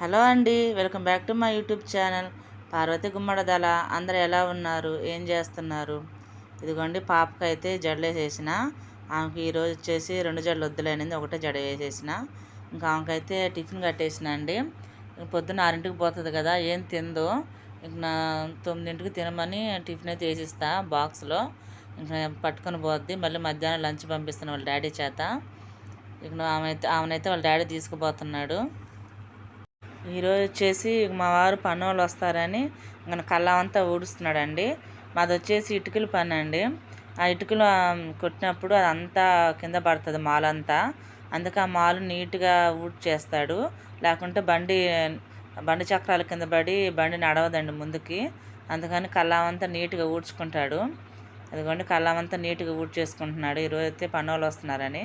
Hello అండి welcome back to my YouTube channel. Parvathi Gummadadala అందరు ఎలా ఉన్నారు? ఏం చేస్తున్నారు? ఇదిగోండి పాపకి అయితే జడలు వేసేసిన ఆమెకి ఈరోజు వచ్చేసి రెండు జడలు వద్దులేనింది ఒకటే జడ వేసేసిన. ఇంకా ఆమెకైతే టిఫిన్ కట్టేసిన అండి. పొద్దున్న ఆరింటికి పోతుంది కదా ఏం తిందో ఇంక నా తొమ్మిదింటికి తినమని టిఫిన్ అయితే వేసిస్తా బాక్స్లో. ఇంకా పట్టుకొని పోద్ది మళ్ళీ మధ్యాహ్నం లంచ్ పంపిస్తాను వాళ్ళ డాడీ చేత. ఇక ఆమె అయితే ఆమెనైతే వాళ్ళ డాడీ తీసుకుపోతున్నాడు. ఈరోజు వచ్చేసి మా వారు పనోళ్ళు వస్తారని ఇంకా కళ్ళం అంతా ఊడుస్తున్నాడండి. మాది వచ్చేసి ఇటుకల పని అండి. ఆ ఇటుకలు కొట్టినప్పుడు కొట్టినప్పుడు అదంతా కింద పడుతుంది మాల్ అంతా అందుకే ఆ మాలు నీట్గా ఊడ్ చేస్తాడు లేకుంటే బండి బండి చక్రాల కింద పడి బండి నడవదండి ముందుకి. అందుకని కళ్ళం నీట్గా ఊడ్చుకుంటాడు. అదిగోండి కళ్ళం అంతా నీట్గా ఊడ్ చేసుకుంటున్నాడు ఈరోజు అయితే పనోళ్ళు వస్తున్నారని.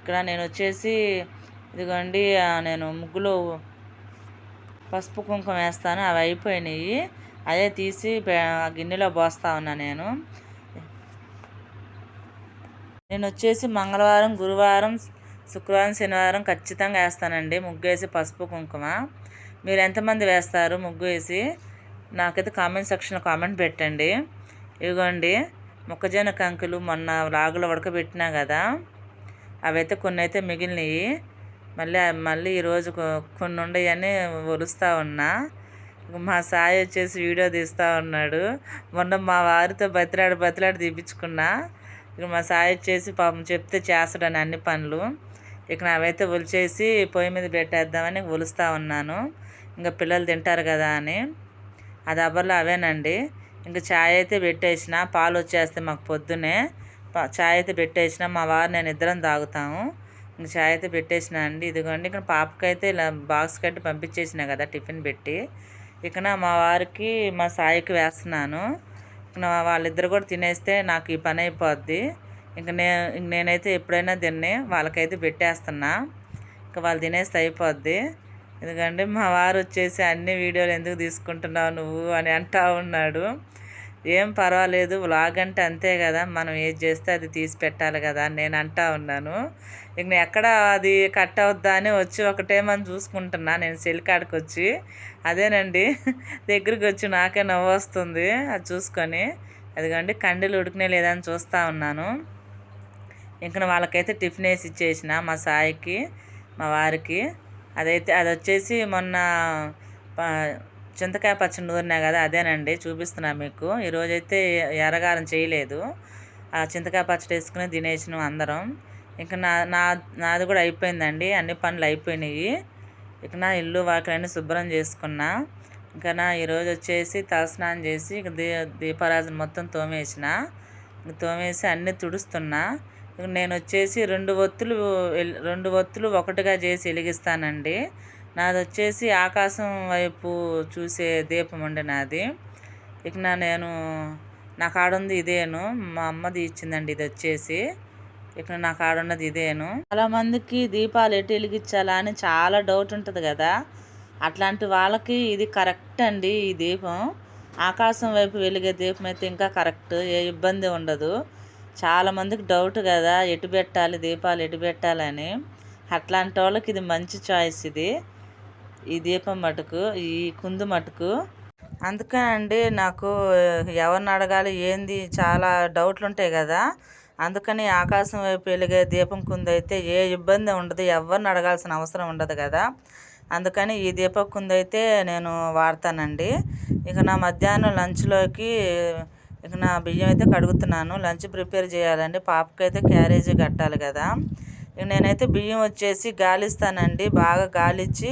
ఇక్కడ నేను వచ్చేసి ఇదిగోండి నేను ముగ్గులో పసుపు కుంకుమ వేస్తాను అవి అయిపోయినాయి. అదే తీసి ఆ గిన్నెలో పోస్తా ఉన్నా నేను. నేను వచ్చేసి మంగళవారం గురువారం శుక్రవారం శనివారం ఖచ్చితంగా వేస్తానండి ముగ్గు వేసి పసుపు కుంకుమ. మీరు ఎంతమంది వేస్తారు ముగ్గు వేసి నాకైతే కామెంట్ సెక్షన్లో కామెంట్ పెట్టండి. ఇదిగోండి మొక్కజొన్న కంకులు మొన్న లాగులో ఉడకబెట్టినా కదా అవైతే కొన్ని అయితే మిగిలినవి మళ్ళీ మళ్ళీ ఈరోజు కొన్ని ఉండయని ఒలుస్తూ ఉన్నా. మా సాయి వచ్చేసి వీడియో తీస్తూ ఉన్నాడు. మొన్న మా వారితో బతిలాడి బతిలాడి తీపించుకున్నా ఇక మా సాయి వచ్చేసి పాపం చెప్తే చేస్తాడని అన్ని పనులు. ఇక అవైతే ఒలిచేసి పొయ్యి మీద పెట్టేద్దామని ఒలుస్తూ ఉన్నాను. ఇంకా పిల్లలు తింటారు కదా అని. అది అబ్బర్లో అవేనండి. ఇంకా చాయ్ అయితే పెట్టేసిన పాలు వచ్చేస్తే మాకు పొద్దునే. ఛాయ్ చాయ్ అయితే పెట్టేసిన మా వారు నేను ఇద్దరం తాగుతాము. ఇంక చాయ్ అయితే పెట్టేసిన అండి. ఇదిగోండి ఇక్కడ పాపకైతే ఇలా బాక్స్ కట్టి పంపించేసిన కదా టిఫిన్ పెట్టి. ఇక్కడ మా వారికి మా సాయికి వేస్తున్నాను. ఇక వాళ్ళిద్దరు కూడా తినేస్తే నాకు ఈ పని అయిపోద్ది. ఇంక నే ఇంక నేనైతే ఎప్పుడైనా తిన్నే వాళ్ళకైతే పెట్టేస్తున్నా. ఇంకా వాళ్ళు తినేస్తే అయిపోద్ది. ఎందుకంటే మా వారు వచ్చేసి అన్ని వీడియోలు ఎందుకు తీసుకుంటున్నావు నువ్వు అని అంటా ఉన్నాడు. ఏం పర్వాలేదు వ్లాగ్ అంటే అంతే కదా మనం ఏది చేస్తే అది తీసి పెట్టాలి కదా అని నేను అంటా ఉన్నాను. ఇక నేను ఎక్కడ అది కట్ అవుద్దా అని వచ్చి ఒకటేమని చూసుకుంటున్నా. నేను సెల్కాడికి వచ్చి అదేనండి దగ్గరికి వచ్చి నాకే నవ్వు వస్తుంది అది చూసుకొని. అదిగోండి కండీలు ఉడికినే లేదని చూస్తూ ఉన్నాను. ఇంకా వాళ్ళకైతే టిఫిన్ వేసి ఇచ్చేసిన మా సాయికి మా వారికి. అదైతే అది వచ్చేసి మొన్న చింతకాయ పచ్చడి నూరినా కదా అదేనండి. చూపిస్తున్నా మీకు. ఈరోజైతే ఎర్రగారం చేయలేదు. ఆ చింతకాయ పచ్చడి వేసుకుని తినేసినాం అందరం. ఇంకా నా నా నాది కూడా అయిపోయిందండి. అన్ని పనులు అయిపోయినాయి. ఇక నా ఇల్లు వాకిలన్నీ శుభ్రం చేసుకున్నా. ఇంకా నా ఈరోజు వచ్చేసి తలస్నానం చేసి ఇక దీ దీపారాజన మొత్తం తోమేసిన. తోమేసి అన్నీ తుడుస్తున్నా. ఇక నేను వచ్చేసి రెండు ఒత్తులు రెండు ఒత్తులు ఒకటిగా చేసి వెలిగిస్తానండి. నాది వచ్చేసి ఆకాశం వైపు చూసే దీపం అండి నాది. ఇక నా నేను నా కాడుంది ఇదేను. మా అమ్మది ఇచ్చిందండి ఇది వచ్చేసి ఇక్కడ నా కాడున్నది ఇదేను. చాలా మందికి దీపాలు ఎటు వెలిగించాలా అని చాలా డౌట్ ఉంటుంది కదా. అట్లాంటి వాళ్ళకి ఇది కరెక్ట్ అండి ఈ దీపం. ఆకాశం వైపు వెలిగే దీపం అయితే ఇంకా కరెక్ట్ ఏ ఇబ్బంది ఉండదు. చాలా మందికి డౌట్ కదా ఎటు పెట్టాలి దీపాలు ఎటు పెట్టాలని. అట్లాంటి వాళ్ళకి ఇది మంచి చాయిస్ ఇది. ఈ దీపం మటుకు ఈ కుందు మటుకు. అందుకే అండి నాకు ఎవరిని అడగాలి ఏంది చాలా డౌట్లు ఉంటాయి కదా. అందుకని ఆకాశం వైపు వెలిగే దీపం కుందు అయితే ఏ ఇబ్బంది ఉండదు ఎవరిని అడగాల్సిన అవసరం ఉండదు కదా. అందుకని ఈ దీపం కుందు అయితే నేను వాడతానండి. ఇక నా మధ్యాహ్నం లంచ్లోకి ఇక నా బియ్యం అయితే కడుగుతున్నాను. లంచ్ ప్రిపేర్ చేయాలండి. పాపకైతే క్యారేజీ కట్టాలి కదా. నేనైతే బియ్యం వచ్చేసి గాలిస్తానండి. బాగా గాలిచ్చి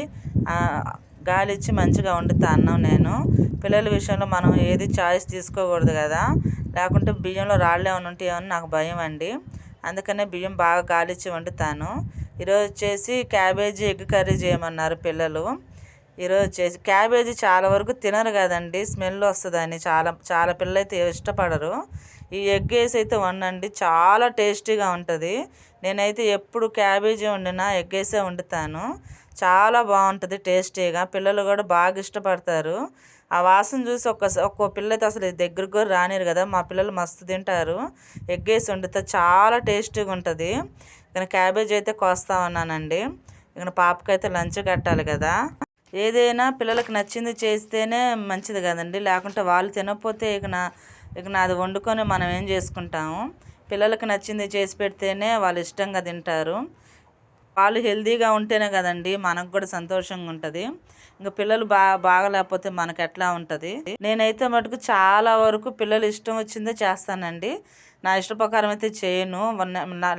గాలిచ్చి మంచిగా వండుతా అన్నం నేను. పిల్లల విషయంలో మనం ఏది చాయిస్ తీసుకోకూడదు కదా. లేకుంటే బియ్యంలో రాళ్ళు ఏమైనా ఉంటే అని నాకు భయం అండి. అందుకనే బియ్యం బాగా గాలిచ్చి వండుతాను. ఈరోజు వచ్చేసి క్యాబేజీ ఎగ్ కర్రీ చేయమన్నారు పిల్లలు. ఈరోజు వచ్చేసి క్యాబేజీ చాలా వరకు తినరు కదండి. స్మెల్ వస్తుందని చాలా చాలా పిల్లలు అయితే ఇష్టపడరు. ఈ ఎగ్ వేసి అయితే వండండి. చాలా టేస్టీగా ఉంటుంది. నేనైతే ఎప్పుడు క్యాబేజీ వండినా ఎగ్ వేసే వండుతాను. చాలా బాగుంటుంది టేస్టీగా. పిల్లలు కూడా బాగా ఇష్టపడతారు. ఆ వాసన చూసి ఒక్క ఒక్కో పిల్ల అసలు దగ్గరకు కూడా రానిరు కదా. మా పిల్లలు మస్తు తింటారు. ఎగ్ వేసి వండితే చాలా టేస్టీగా ఉంటుంది. ఇక్కడ క్యాబేజీ అయితే కోస్తా ఉన్నానండి. ఇక్కడ పాపకైతే లంచ్ కట్టాలి కదా. ఏదైనా పిల్లలకు నచ్చింది చేస్తేనే మంచిది కదండి. లేకుంటే వాళ్ళు తినకపోతే ఇక నా ఇక నాది వండుకొని మనం ఏం చేసుకుంటాము? పిల్లలకు నచ్చింది చేసి పెడితేనే వాళ్ళు ఇష్టంగా తింటారు. వాళ్ళు హెల్తీగా ఉంటేనే కదండి మనకు కూడా సంతోషంగా ఉంటుంది. ఇంకా పిల్లలు బా బాగలేకపోతే మనకు ఎట్లా ఉంటుంది? నేనైతే మటుకు చాలా వరకు పిల్లలు ఇష్టం వచ్చిందే చేస్తానండి. నా ఇష్ట ప్రకారం అయితే చేయను.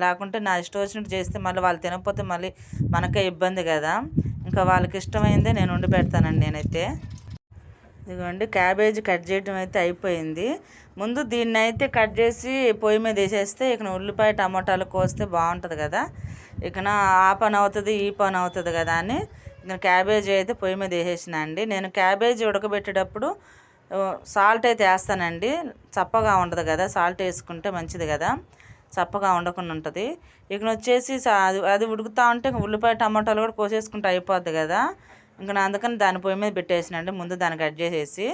లేకుంటే నా ఇష్టం వచ్చినట్టు చేస్తే మళ్ళీ వాళ్ళు తినకపోతే మళ్ళీ మనకే ఇబ్బంది కదా. ఇంకా వాళ్ళకి ఇష్టమైందే నేను వండి పెడతానండి నేనైతే. ఇదిగోండి క్యాబేజీ కట్ చేయడం అయితే అయిపోయింది. ముందు దీన్ని అయితే కట్ చేసి పొయ్యి మీద వేసేస్తే ఇక ఉల్లిపాయ టమాటాలు కోస్తే బాగుంటుంది కదా. ఇక ఆ పని అవుతుంది ఈ పని అవుతుంది కదా అని ఇక క్యాబేజీ అయితే పొయ్యి మీద వేసేసిన అండి. నేను క్యాబేజీ ఉడకబెట్టేటప్పుడు సాల్ట్ అయితే వేస్తానండి. చప్పగా ఉండదు కదా సాల్ట్ వేసుకుంటే మంచిది కదా. చప్పగా ఉండకుండా ఉంటుంది. ఇక వచ్చేసి అది అది ఉడుకుతూ ఉంటే ఉల్లిపాయ టమాటాలు కూడా కోసేసుకుంటే అయిపోద్ది కదా. ఇంకా అందుకని దాని పొయ్యి మీద పెట్టేసినండి. ముందు దాన్ని కట్ చేసేసి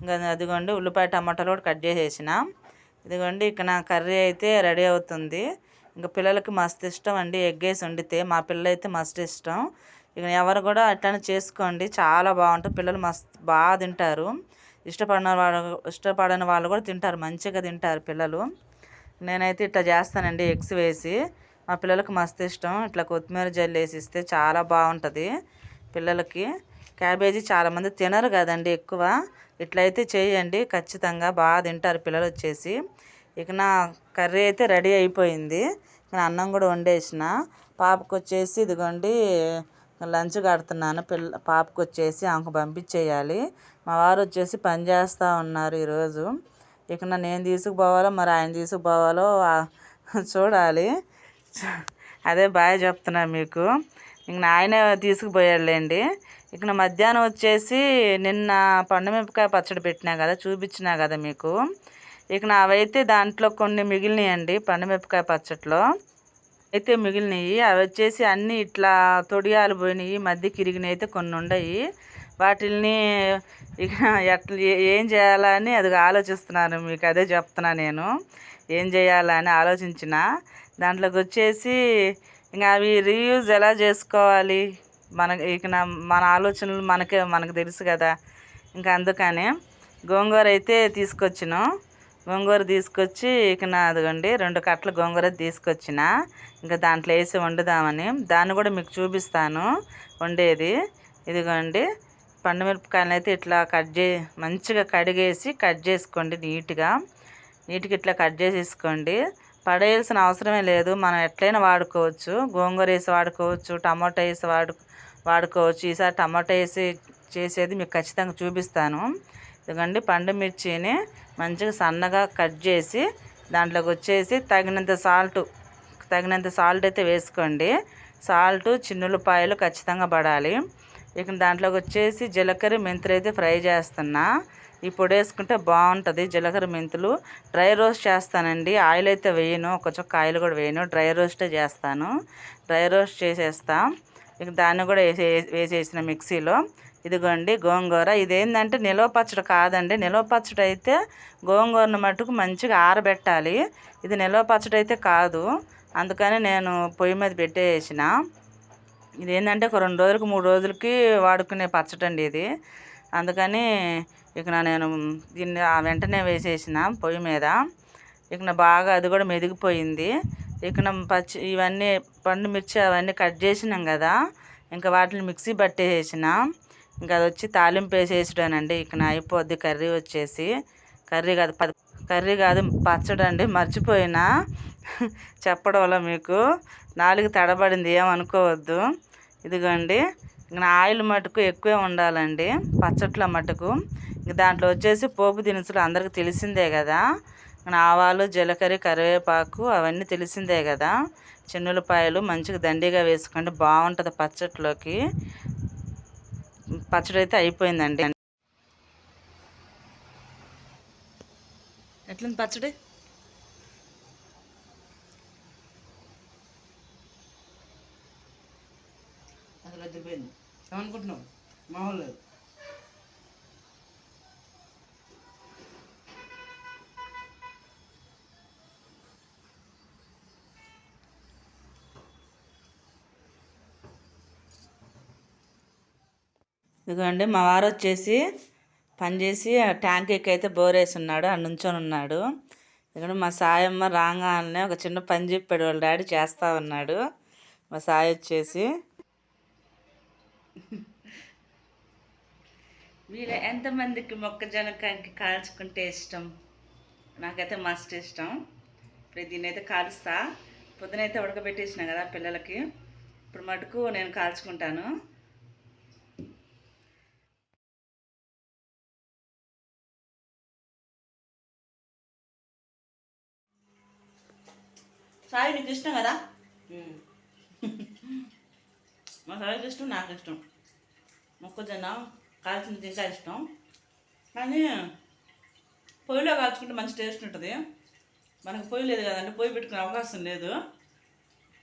ఇంకా అదిగోండి ఉల్లిపాయ టమాటాలు కూడా కట్ చేసేసిన. ఇదిగోండి ఇక నా కర్రీ అయితే రెడీ అవుతుంది. ఇంకా పిల్లలకి మస్తు ఇష్టం అండి. ఎగ్ వేసి వండితే మా పిల్లలు అయితే మస్తు ఇష్టం. ఇక ఎవరు కూడా అట్లానే చేసుకోండి. చాలా బాగుంటుంది. పిల్లలు మస్తు బాగా తింటారు. ఇష్టపడిన వాళ్ళు ఇష్టపడని వాళ్ళు కూడా తింటారు. మంచిగా తింటారు పిల్లలు. నేనైతే ఇట్లా చేస్తానండి. ఎగ్స్ వేసి మా పిల్లలకు మస్తు ఇష్టం. ఇట్లా కొత్తిమీర జల్లు వేసి ఇస్తే చాలా బాగుంటుంది. పిల్లలకి క్యాబేజీ చాలామంది తినరు కదండి ఎక్కువ. ఇట్లయితే చేయండి ఖచ్చితంగా బాగా తింటారు పిల్లలు వచ్చేసి. ఇక నా కర్రీ అయితే రెడీ అయిపోయింది. నేను అన్నం కూడా వండేసిన. పాపకు వచ్చేసి ఇదిగోండి లంచ్ కడుతున్నాను. పిల్ల పాపకు వచ్చేసి ఆమెకు పంపించేయాలి. మా వారు వచ్చేసి పని చేస్తూ ఉన్నారు ఈరోజు. ఇక నేను తీసుకుపోవాలో మరి ఆయన తీసుకుపోవాలో చూడాలి. అదే బాగా చెప్తున్నా మీకు. ఇంక నాయన తీసుకుపోయాడులేండి. ఇక మధ్యాహ్నం వచ్చేసి నిన్న పండుమిరపకాయ పచ్చడి పెట్టినా కదా చూపించినా కదా మీకు. ఇక అవైతే దాంట్లో కొన్ని మిగిలినాయండి పండుమిరపకాయ పచ్చట్లో. అయితే మిగిలినవి అవి వచ్చేసి అన్నీ ఇట్లా తొడియాలు పోయినాయి మధ్యకి ఇరిగినవి అయితే కొన్ని ఉన్నాయి వాటిల్ని ఇక ఎట్లా ఏం చేయాలని అది ఆలోచిస్తున్నాను మీకు అదే చెప్తున్నా నేను. ఏం చేయాలని ఆలోచించిన. దాంట్లోకి వచ్చేసి ఇంకా అవి రీయూజ్ ఎలా చేసుకోవాలి? మన ఇక మన ఆలోచనలు మనకే మనకు తెలుసు కదా. ఇంకా అందుకని గోంగూర అయితే తీసుకొచ్చిన. గోంగూర తీసుకొచ్చి ఇక అదిగోండి రెండు కట్టలు గోంగూర తీసుకొచ్చిన. ఇంకా దాంట్లో వేసి వండుదామని. దాన్ని కూడా మీకు చూపిస్తాను. వండేది. ఇదిగోండి పండుమిరపకాయలు అయితే ఇట్లా కట్ చే మంచిగా కడిగేసి కట్ చేసుకోండి నీట్గా. నీట్గా ఇట్లా కట్ చేసేసుకోండి. పడేయాల్సిన అవసరమే లేదు. మనం ఎట్లయినా వాడుకోవచ్చు. గోంగూర వేసి వాడుకోవచ్చు టమాటో వేసి వాడు వాడుకోవచ్చు. ఈసారి టమాటా వేసి చేసేది మీకు ఖచ్చితంగా చూపిస్తాను. ఎందుకండి పండు మిర్చిని మంచిగా సన్నగా కట్ చేసి దాంట్లోకి వచ్చేసి తగినంత సాల్ట్ తగినంత సాల్ట్ అయితే వేసుకోండి. సాల్ట్ చిన్నులపాయలు ఖచ్చితంగా పడాలి. ఇక దాంట్లోకి వచ్చేసి జీలకర్ర మెంతులు అయితే ఫ్రై చేస్తున్నా. ఈ పొడి వేసుకుంటే బాగుంటుంది. జీలకర్ర మెంతులు. డ్రై రోస్ట్ చేస్తానండి. ఆయిల్ అయితే వేయను. ఒక చొక్క ఆయిల్ కూడా వేయను. డ్రై రోస్టే చేస్తాను. డ్రై రోస్ట్ చేసేస్తా. ఇక దాన్ని కూడా వేసే వేసేసిన మిక్సీలో. ఇదిగోండి గోంగూర. ఇదేంటంటే నిలవ పచ్చడి కాదండి. నిలవ పచ్చడి అయితే గోంగూరను మటుకు మంచిగా ఆరబెట్టాలి. ఇది నిలవ పచ్చడి అయితే కాదు. అందుకని నేను పొయ్యి మీద పెట్టేసిన. ఇది ఏంటంటే ఒక రెండు రోజులకి మూడు రోజులకి వాడుకునే పచ్చడి అండి ఇది. అందుకని ఇక నేను దీన్ని వెంటనే వేసేసిన పొయ్యి మీద. ఇక బాగా అది కూడా మెదిగిపోయింది. ఇక పచ్చి ఇవన్నీ పండు మిర్చి అవన్నీ కట్ చేసినాం కదా ఇంకా వాటిని మిక్సీ పట్టేసేసిన. ఇంకా అది వచ్చి తాలింపు వేసేసాడానండి. ఇక అయిపోద్ది కర్రీ వచ్చేసి. కర్రీ కాదు కర్రీ కాదు పచ్చడి అండి మర్చిపోయినా చెప్పడంలో మీకు. నాలుగు తడబడింది ఏమనుకోవద్దు. ఇదిగోండి. ఇంకా ఆయిల్ మటుకు ఎక్కువే ఉండాలండి పచ్చట్ల మటుకు. దాంట్లో వచ్చేసి పోపు దినుసులు అందరికి తెలిసిందే కదా. ఆవాలు జీలకర్ర కరివేపాకు అవన్నీ తెలిసిందే కదా. చిన్నులపాయలు మంచిగా దండిగా వేసుకోండి బాగుంటుంది పచ్చట్లోకి. పచ్చడి అయితే అయిపోయిందండి. ఎట్లుంది పచ్చడి అసలు అదిరిపోయింది అనుకుంటున్నాం. మామూలు ఇదిగోండి మా వారు వచ్చేసి పని చేసి ఆ ట్యాంకీకి అయితే బోరేసి ఉన్నాడు ఆ నుంచొని ఉన్నాడు. ఇక్కడ మా సాయమ్మ రాగానే ఒక చిన్న పని చెప్పాడు వాళ్ళ డాడీ చేస్తా ఉన్నాడు. మా సాయి వచ్చేసి వీళ్ళ ఎంతమందికి మొక్కజొన్న కంకి కాల్చుకుంటే ఇష్టం? నాకైతే మస్ట్ ఇష్టం. ఇప్పుడు దీన్ని అయితే కాలుస్తా. పొద్దునైతే ఉడకబెట్టేసిన కదా పిల్లలకి. ఇప్పుడు మటుకు నేను కాల్చుకుంటాను. సాయి నీకు ఇష్టం కదా? మా సాయికి ఇష్టం నాకు ఇష్టం. మొక్కజొన్న కాల్చింది ఇంకా ఇష్టం. కానీ పొయ్యిలో కాల్చుకుంటే మంచి టేస్ట్ ఉంటుంది. మనకు పొయ్యి లేదు కదండి పొయ్యి పెట్టుకునే అవకాశం లేదు.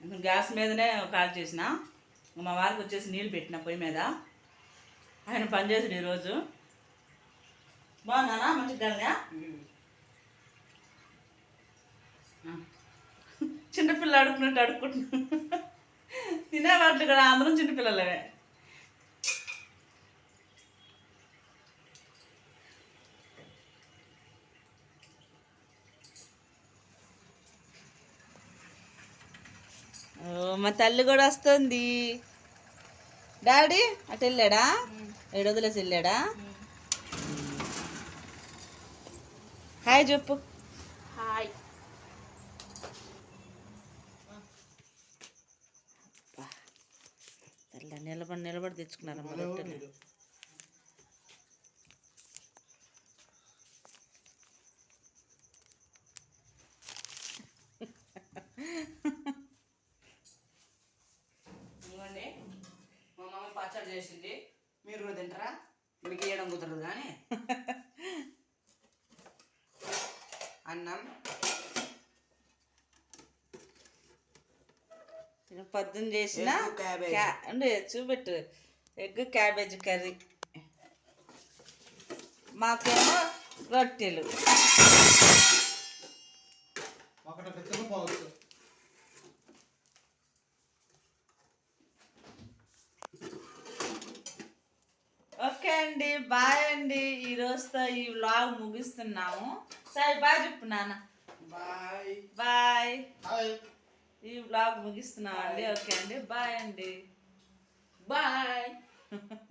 గ్యాస్ మీదనే కాల్ చేసిన. మా వారికి వచ్చేసి నీళ్ళు పెట్టిన పొయ్యి మీద. ఆయన పనిచేసాడు ఈరోజు. బాగున్నానా మంచి ఉమ్. చిన్నపిల్ల అడుక్కున్నట్టు అడుక్కుంటున్నా తినేవాళ్ళు కూడా అందరం చిన్నపిల్లలమే ఓ మా తల్లి కూడా వస్తుంది. డాడీ అటు వెళ్ళాడా? ఏడు వదిలేసి వెళ్ళాడా? హాయ్ చెప్పు హాయ్ తెల్ల నిలబడి నిలబడి తెచ్చుకున్నారమ్మ రొట్టెలు. ఇదిగోండి మా మమ్మీ పచ్చడి చేసింది. మీరు కూడా తింటారా? మీకు వేయడం కుదరదు కానీ. అన్నం నేను పొద్దున్న చేసిన చూపెట్టు. Egg cabbage curry. మాకేమో రొట్టెలు. ఓకే అండి బాయ్ అండి. ఈ రోజుతో ఈ వ్లాగ్ ముగిస్తున్నాము. సరే బాయ్ చెప్పు నాన్న. బాయ్. బాయ్. ఈ వ్లాగ్ ముగిస్తున్నాం అండి. ఓకే అండి. బాయ్ అండి. బాయ్